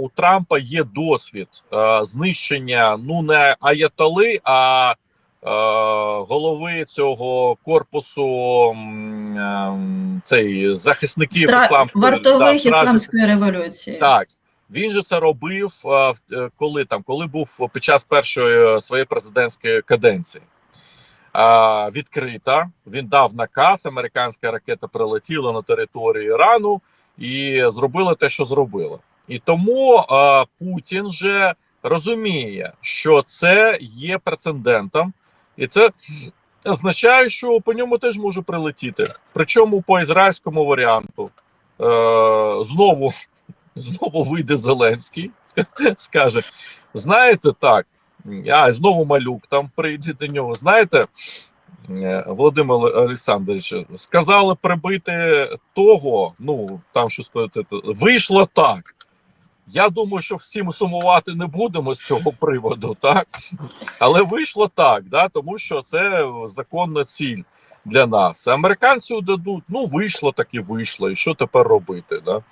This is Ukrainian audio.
у Трампа є досвід е, знищення ну не аятоли, а е, голови цього корпусу ем, цей захисників Стра... ісламської Вартових да, ісламської революції. Так, він же це робив е, е, коли там, коли був під час першої е, своєї президентської каденції. Е, Відкрита він дав наказ, американська ракета прилетіла на територію Ірану і зробила те, що зробила. І тому е, Путін же розуміє, що це є прецедентом, і це означає, що по ньому теж може прилетіти. Причому по ізраїльському варіанту. Е, знову знову вийде Зеленський, скаже: знаєте, так, а знову малюк там прийде до нього. Знаєте, е, Володимир Олександрович, сказали прибити того, ну там що сказати, вийшло так. Я думаю, що всім сумувати не будемо з цього приводу, так? Але вийшло так, да, тому що це законна ціль для нас. Американці дадуть, ну вийшло так і вийшло. І що тепер робити? Да?